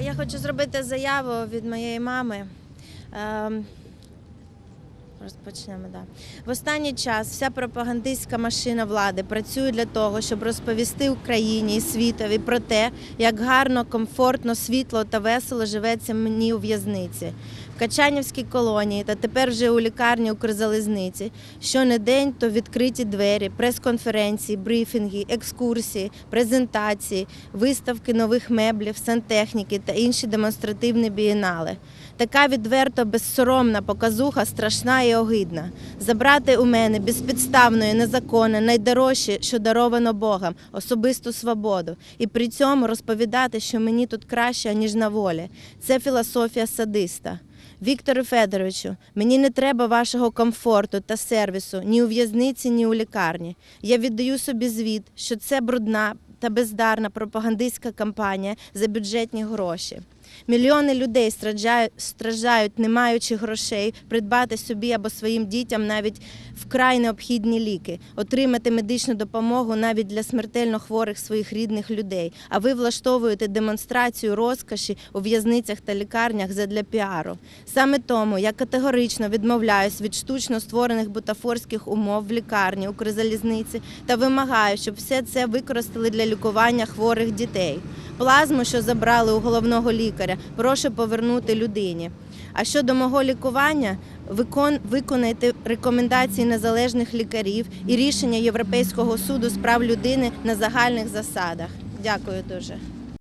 Я хочу зробити заяву від моєї мами. Ем, Розпочнемо, да. В останній час вся пропагандистська машина влади працює для того, щоб розповісти Україні і світові про те, як гарно, комфортно, світло та весело живеться мені у в'язниці. В Качанівській колонії та тепер вже у лікарні Укрзалізниці. Щонедень то відкриті двері, прес-конференції, брифінги, екскурсії, презентації, виставки нових меблів, сантехніки та інші демонстративні бієнали. Така відверто безсоромна показуха страшна і огидна. Забрати у мене безпідставно і незаконно найдорожче, що даровано Богом, особисту свободу, і при цьому розповідати, що мені тут краще, ніж на волі. Це філософія садиста. Вікторе Федоровичу, мені не треба вашого комфорту та сервісу ні у в'язниці, ні у лікарні. Я віддаю собі звіт, що це брудна та бездарна пропагандистська кампанія за бюджетні гроші. Мільйони людей страждають, не маючи грошей, придбати собі або своїм дітям навіть вкрай необхідні ліки, отримати медичну допомогу навіть для смертельно хворих своїх рідних людей. А ви влаштовуєте демонстрацію розкоші у в'язницях та лікарнях задля піару. Саме тому я категорично відмовляюсь від штучно створених бутафорських умов в лікарні Укрзалізниці та вимагаю, щоб все це використали для лікування хворих дітей. Плазму, що забрали у головного лікаря, прошу повернути людині. А щодо мого лікування, викон, виконайте рекомендації незалежних лікарів і рішення Європейського суду з прав людини на загальних засадах. Дякую дуже.